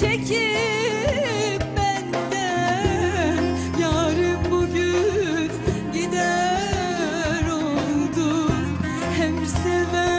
çekip benden yarın bugün gider oldu hem sever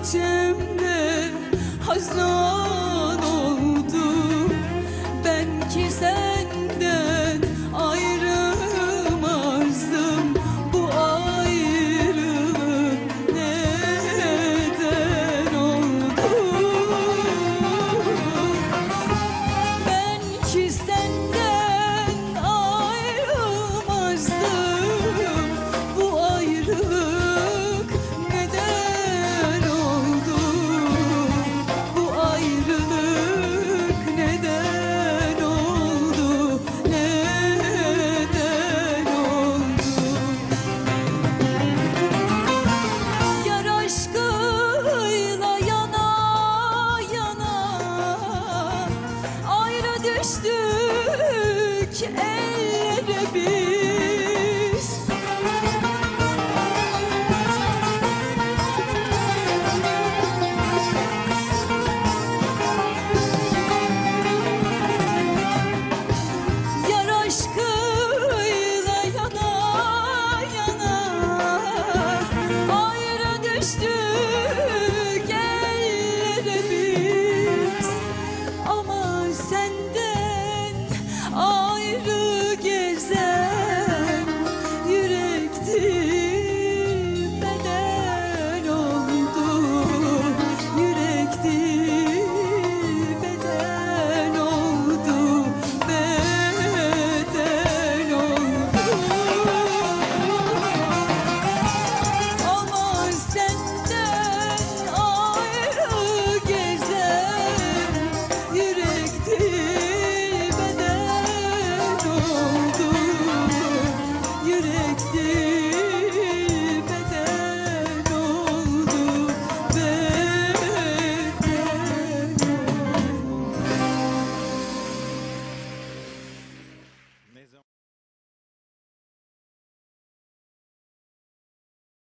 içimde hazır elleri bir